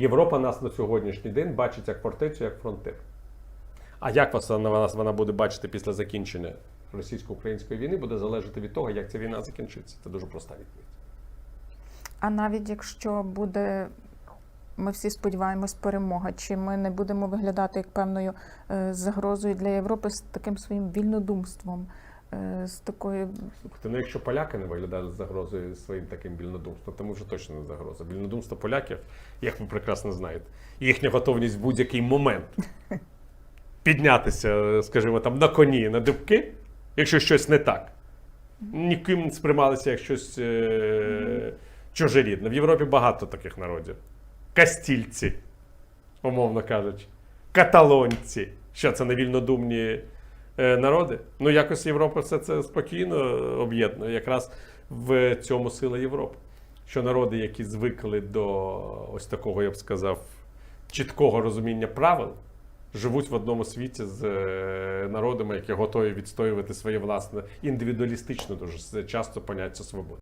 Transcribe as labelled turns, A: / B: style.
A: Європа нас на сьогоднішній день бачить як фортецю, як фронтир. А як вас вона, вона буде бачити після закінчення російсько-української війни, буде залежати від того, як ця війна закінчиться. Це дуже проста відповідь.
B: А навіть якщо буде, ми всі сподіваємось, перемога, чи ми не будемо виглядати як певною е, загрозою для Європи з таким своїм вільнодумством, з такою
A: Слухайте, ну якщо поляки не виглядають загрозою своїм таким вільнодумством, то ми вже точно не загроза. Вільнодумство поляків, як ви прекрасно знаєте, їхня готовність в будь-який момент піднятися, скажімо, там на коні на дибки, якщо щось не так. Ніким не сприймалися як щось е- чужорідне. В Європі багато таких народів. Кастільці, умовно кажучи, каталонці. Що це не вільнодумні е, народи? Ну, якось Європа все це спокійно об'єднує. Якраз в цьому сила Європи. Що народи, які звикли до ось такого, я б сказав, чіткого розуміння правил, живуть в одному світі з е, народами, які готові відстоювати своє власне індивідуалістичне дуже часто поняття свободи.